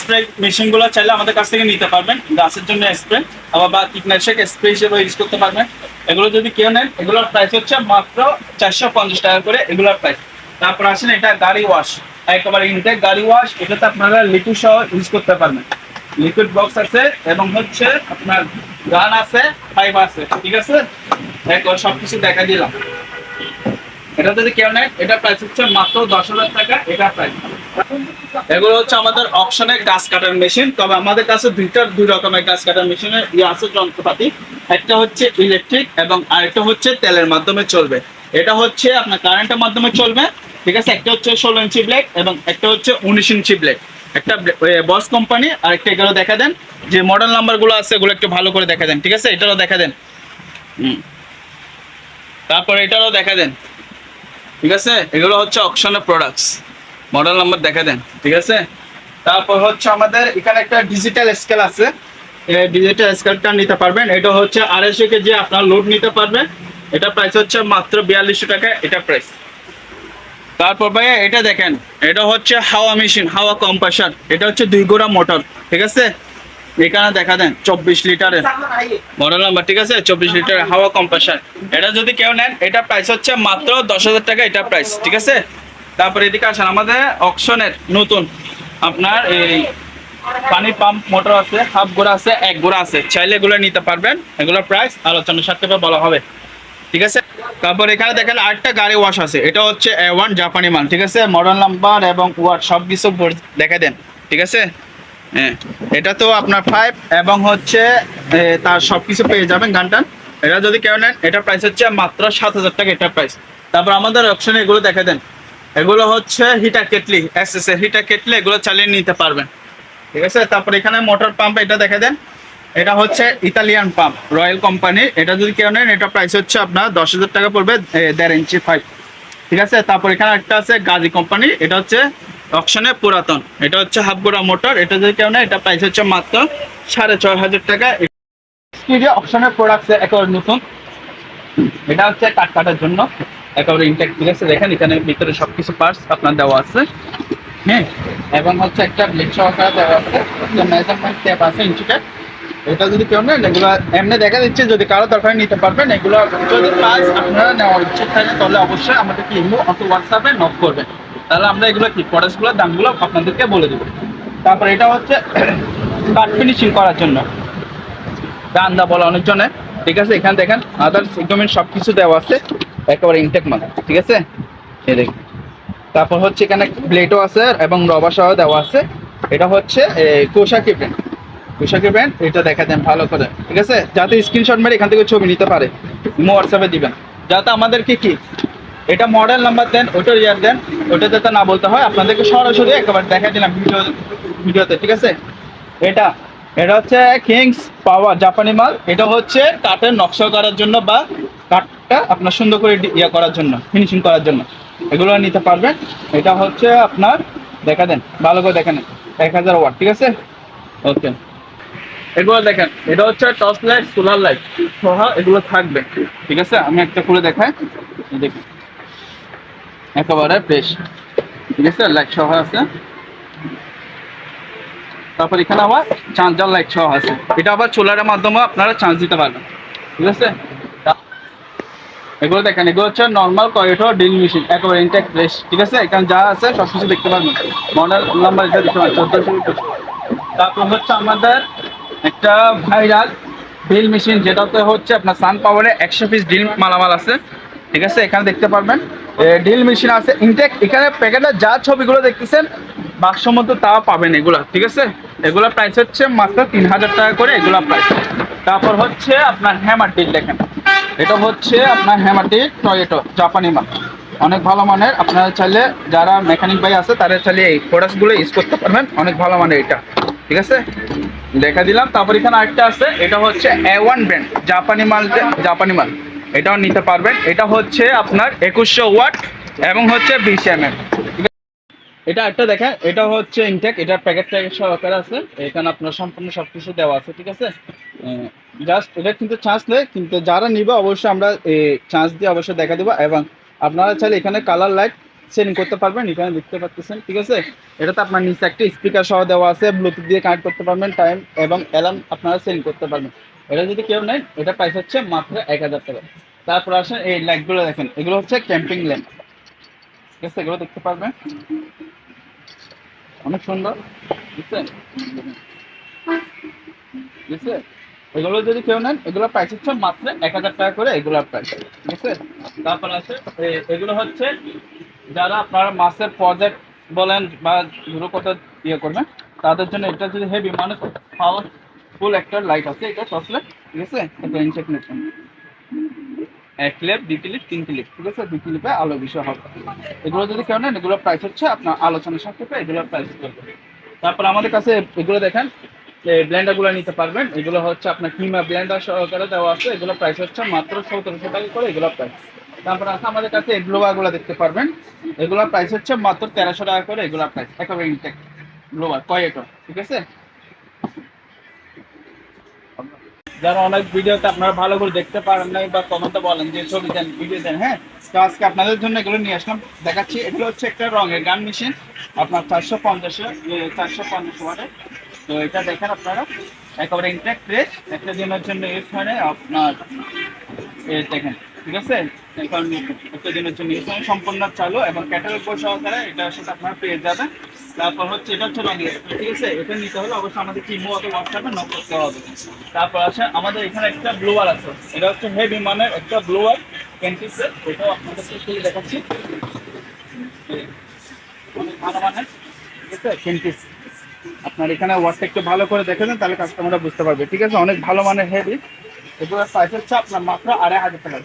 Spray মেশিনগুলো চাইলে আমাদের কাছ থেকে নিতে পারবেন। গাছের জন্য স্প্রে আবার বা কীটনাশক স্প্রে হিসেবে ইউজ করতে পারবেন। এগুলো যদি কেউ নেন, এগুলোর প্রাইস হচ্ছে মাত্র চারশো পঞ্চাশ টাকা করে এগুলোর প্রাইস তারপর আসেন এটা গাড়ি ওয়াশ একেবারে ইনটেক গাড়ি ওয়াশ এটাতে আপনারা লিকুইড সহ ইউজ করতে পারবেন। লিকুইড বক্স আছে এবং হচ্ছে আপনার গান আছে পাইপ আছে, ঠিক আছে? একবার সবকিছু দেখা দিলাম। এটা যদি কেউ নেয়, এটা প্রাইস হচ্ছে মাত্র দশ হাজার টাকা, এটা প্রাইস এগুলো হচ্ছে আমাদের অপশনের গাছ কাটার মেশিন। তবে আমাদের কাছে দুইটার দুই রকমের গাছ কাটার মেশিনের ইয়ে আছে, যন্ত্রপাতি। একটা হচ্ছে ইলেকট্রিক এবং আরেকটা হচ্ছে তেলের মাধ্যমে চলবে। এটা হচ্ছে আপনার কারেন্টের মাধ্যমে চলবে, ঠিক আছে? একটা হচ্ছে ষোলো ইঞ্চি ব্লেড এবং একটা হচ্ছে উনিশ ইঞ্চি ব্লেড। একটা বস কোম্পানি আর একটা এগুলো দেখা দেন। যে মডেল নাম্বারগুলো আছে, এগুলো একটু ভালো করে দেখা দেন, ঠিক আছে? এটারও দেখা দেন। তারপরে এটারও দেখা দেন, ঠিক আছে? এগুলো হচ্ছে অপশনের প্রোডাক্টস মডেল নাম্বার দেখা দেন, ঠিক আছে? তারপর হচ্ছে আমাদের এখানে একটা ডিজিটাল স্কেল আছে। ডিজিটাল স্কেলটা নিতে পারবেন। এটা হচ্ছে আড়াইশো কেজি আপনার লোড নিতে পারবেন এটা প্রাইস হচ্ছে মাত্র বিয়াল্লিশশো টাকা, এটা প্রাইস তারপর ভাইয়া, এটা দেখেন, এটা হচ্ছে হাওয়া মেশিন হাওয়া কম্পাসার এটা হচ্ছে দুই গোড়া মোটর ঠিক আছে? এখানে দেখা দেন, চব্বিশ লিটারের। মডেল নাম্বার, ঠিক আছে? চব্বিশ লিটার হাওয়া কম্প্রেসার এটা যদি কেউ নেন, এটা প্রাইস হচ্ছে মাত্র দশ হাজার টাকা, এটা প্রাইস ঠিক আছে? তারপরে এদিকে আসেন আমাদের অকশনের নতুন। আপনার এই পানি পাম্প মোটর আছে হাফ গোড়া আছে, এক গোড়া আছে। চাইলে এগুলো নিতে পারবেন। এগুলোর প্রাইস আলোচনা সাথে বলা হবে। ঠিক আছে? তারপর এখানে দেখেন আরেকটা গাড়ি ওয়াশ আছে। এটা হচ্ছে এ ওয়ান জাপানি মাল, ঠিক আছে? মডেল নাম্বার এবং ওয়াট সব কিছু দেখা দেন। ঠিক আছে? হ্যাঁ। এটা তো আপনার ফাইভ এবং হচ্ছে তার সব কিছু পেয়ে যাবেন গানটান। এটা যদি কেউ নেন, এটা প্রাইস হচ্ছে মাত্র সাত হাজার টাকা, এটা প্রাইস তারপর আমাদের অপশনে এগুলো দেখে দেন। এগুলো হচ্ছে heater kettle S S heater kettle এগুলো চালিয়ে নিতে পারবেন। ঠিক আছে? তারপর এখানে মোটর পাম্প এটা দেখে দেন। এটা হচ্ছে ইতালিয়ান পাম্প রয়্যাল কোম্পানি এটা যদি কেউ নেন, এটা প্রাইস হচ্ছে আপনার দশ হাজার টাকা পড়বে দেড় ইঞ্চি ফাইভ ঠিক আছে? তারপর এখানে একটা আছে গাজি কোম্পানি এটা হচ্ছে অপশনে পুরাতন। এটা হচ্ছে হাফ গোড়া মোটর এটা যদি কেউ নেয়, এটা প্রাইস হচ্ছে মাত্র সাড়ে ছয় হাজার টাকা। স্পিডে অপশনের প্রোডাক্ট একেবারে নতুন। এটা হচ্ছে কাট কাটার জন্য। একেবারে ইনটেক ঠিক আছে? দেখেন, এখানে ভিতরে সবকিছু পার্টস আপনার দেওয়া আছে। হ্যাঁ? এবং হচ্ছে একটা ব্লেড সহকারে দেওয়া আছে। একটা মেজারমেন্ট ট্যাপ আছে ইঞ্চিটা এটা যদি কেউ নেন এগুলো এমনি দেখা দিচ্ছে, যদি কারও দরকার নিতে পারবেন। এগুলো যদি প্রাইস আপনারা নেওয়ার ইচ্ছে থাকে, তাহলে অবশ্যই আমাদেরকে ইমো অথবা হোয়াটসঅ্যাপে নক করবেন। তাহলে আমরা এগুলো কি প্রোডাক্টসগুলোর দামগুলো আপনাদেরকে বলে দেবো। তারপর এটা হচ্ছে কাট ফিনিশিং করার জন্য। রান্দা বলা অনেকজনে ঠিক আছে? এখানে দেখেন আদার্স ইকুইপমেন্ট সব কিছু দেওয়া আছে। একেবারে ইনটেক মাল, ঠিক আছে? এই তারপর হচ্ছে এখানে প্লেটও আছে এবং রবার সহ দেওয়া আছে। এটা হচ্ছে কোশাকি ব্র্যান্ড কোশাকি ব্র্যান্ড এটা দেখা দেন ভালো করে, ঠিক আছে? যাতে স্ক্রিনশট মেরে এখান থেকে ছবি নিতে পারে। হোয়াটসঅ্যাপে দিবেন। যাতে আমাদেরকে কি, এটা মডেল নাম্বার দেন, ওটার ইয়ার দেন, ওটা যাতে না বলতে হয়, আপনাদেরকে সরাসরি একেবারে দেখা দিলাম ভিডিও ভিডিওতে ঠিক আছে? এটা এটা হচ্ছে কিংস পাওয়ার জাপানি মাল। এটা হচ্ছে কাঠের নকশা করার জন্য বা কাঠটা আপনার সুন্দর করে ইয়া করার জন্য ফিনিশিং করার জন্য। এগুলো নিতে পারবেন। এটা হচ্ছে আপনার, দেখা দেন, ভালো করে দেখেন। এক হাজার ওয়াট, ঠিক আছে? ওকে। এগুলো দেখেন, এটা হচ্ছে টর্চ লাইট সোলার লাইট সহ এগুলো থাকবে, ঠিক আছে? আমি একটা খুলে দেখাই। দেখুন, একেবারে বেশ ঠিক আছে? লাইট সহ আছে। তারপর এখানে আবার চার্জার লাইট সহ আছে। এটা আবার সোলারের মাধ্যমে আপনারা চার্জ দিতে পারবেন, ঠিক আছে? এগুলো দেখেন, এগুলো হচ্ছে নর্মাল করিডোর ড্রিল মেশিন একেবারে ইনটেক ফ্রেশ ঠিক আছে? এখানে যা আছে সব কিছু দেখতে পারবেন মডেল নাম্বার এটা দেখতে পাবেন, চোদ্দোশো তারপর হচ্ছে আমাদের একটা ভাইরাল ড্রিল মেশিন যেটাতে হচ্ছে আপনার সান পাওয়ারে একশো পিস ড্রিল মালামাল আছে, ঠিক আছে? এখানে দেখতে পারবেন। ড্রিল মেশিন আছে ইনটেক এখানে প্যাকেটে যা ছবিগুলো দেখতেছেন বাক্স মতো তা পাবেন এগুলো, ঠিক আছে? এগুলা প্রাইস হচ্ছে মাত্র তিন হাজার টাকা করে এগুলো প্রাইস তারপর হচ্ছে আপনার হ্যামার ডিল দেখেন। এটা হচ্ছে আপনার হ্যামার ডিল টয়েটো জাপানি মাল। অনেক ভালো মানের, আপনারা চাইলে যারা মেকানিক ভাই আছে, তারা চাইলে এই প্রোডাক্টসগুলো ইউজ করতে পারবেন। অনেক ভালো মানের এটা, ঠিক আছে? দেখা দিলাম। তারপর এখানে আরেকটা আছে, এটা হচ্ছে এ ওয়ান ব্র্যান্ড জাপানি মাল জাপানি মাল। এটাও নিতে পারবেন। এটা হচ্ছে আপনার একুশশো ওয়াট এবং হচ্ছে বিশ এম এম এটা একটা দেখেন, এটা হচ্ছে ইনটেক এটার প্যাকেট প্যাকেট সহকারে আছে। এখানে আপনার সম্পূর্ণ সব কিছু দেওয়া আছে, ঠিক আছে? জাস্ট এটা কিন্তু চান্স নেই কিন্তু যারা নিবে অবশ্যই আমরা চান্স দিয়ে অবশ্যই দেখা দেবো এবং আপনারা চাইলে এখানে কালার লাইট সেলিং করতে পারবেন, এখানে দেখতে পাচ্ছেন ঠিক আছে? এটাতে আপনার নিচে একটা স্পিকার সহ দেওয়া আছে ব্লুটুথ দিয়ে কানেক্ট করতে পারবেন টাইম এবং অ্যালার্ম আপনারা সেলিং করতে পারবেন। এটা যদি কেউ নেন এটা প্রাইস হচ্ছে মাত্র এক হাজার টাকা। তারপর আসেন এই লাইটগুলো দেখেন, এগুলো হচ্ছে ক্যাম্পিং ল্যাম্প ঠিক আছে, এগুলো দেখতে পারবেন। অনেক সুন্দর, বুঝছেন? আছে এগুলো যদি কেউ নেন, এগুলো প্রাইস হচ্ছে মাত্র এক হাজার টাকা করে এগুলোর প্রাইস ঠিক আছে? তারপর আছে এগুলো হচ্ছে যারা আপনারা মাসের প্রজেক্ট বলেন বা ধরো কত ইয়ে করবেন, তাদের জন্য এটা যদি হেভি মানে পাওয়ারফুল একটা লাইট আছে, এটা লাইট ঠিক আছে? এটা ইনচেক এক ক্লিপ দুই ক্লিপ তিন ক্লিপ ঠিক আছে? দুই ক্লিপে আলো বিষয় হবে। এগুলো যদি কেউ নেন এগুলোর প্রাইস হচ্ছে আপনার আলোচনার সাথে এগুলোর প্রাইস করবে। তারপর আমাদের কাছে এগুলো দেখেন ব্লেন্ডারগুলো নিতে পারবেন, এগুলো হচ্ছে আপনার কিমা ব্লেন্ডার সহকারে দেওয়া আছে, এগুলো প্রাইস হচ্ছে মাত্র সতেরোশো টাকা করে এগুলো প্রাইস তারপর আছে আমাদের কাছে এগুলো গুলো দেখতে পারবেন, এগুলোর প্রাইস হচ্ছে মাত্র তেরোশো টাকা করে এগুলোর প্রাইস একেবারে ইনটেক গ্লোবার কয়েটো ঠিক আছে? যারা অনেক ভিডিওতে আপনারা ভালো করে দেখতে পারেন নাই বা কমেন্টে বলেন যে ছবি দেন ভিডিও দেন হ্যাঁ? তো আজকে আপনাদের জন্য এগুলো নিয়ে আসলাম, দেখাচ্ছি। এগুলো হচ্ছে একটা রঙের গান মেশিন আপনার চারশো পঞ্চাশে চারশো পঞ্চাশ ওয়াটের তো এটা দেখেন আপনারা একেবারে ইনটেক ফ্রেশ একটা দিনের জন্য ইউজ হয় না, আপনার দেখেন ঠিক আছে? এখন একটা দিনের জন্য হয় সম্পূর্ণ চালু এবং ক্যাটালগ বই সহকারে এটা সাথে আপনারা পেয়ে যাবেন। তারপর হচ্ছে এটা হচ্ছে ঠিক আছে? এটা নিতে হলে অবশ্যই আমাদের কিমো অথবা হোয়াটসঅ্যাপে নক করতে হবে। তারপর আছে আমাদের এখানে একটা ব্লোয়ার আছে এটা হচ্ছে হেভি মানের একটা ব্লোয়ার ক্যান্টিসের এটাও আপনাদেরকে খুলে দেখাচ্ছি। ঠিক আছে? ক্যান্টিস আপনার এখানে ওয়ার্ডটা একটু ভালো করে দেখে দেন তাহলে কাস্টমাররা বুঝতে পারবে। ঠিক আছে? অনেক ভালো মানের হেভি এগুলোর সাইজ হচ্ছে আপনার মাত্র আড়াই হাজার টাকা।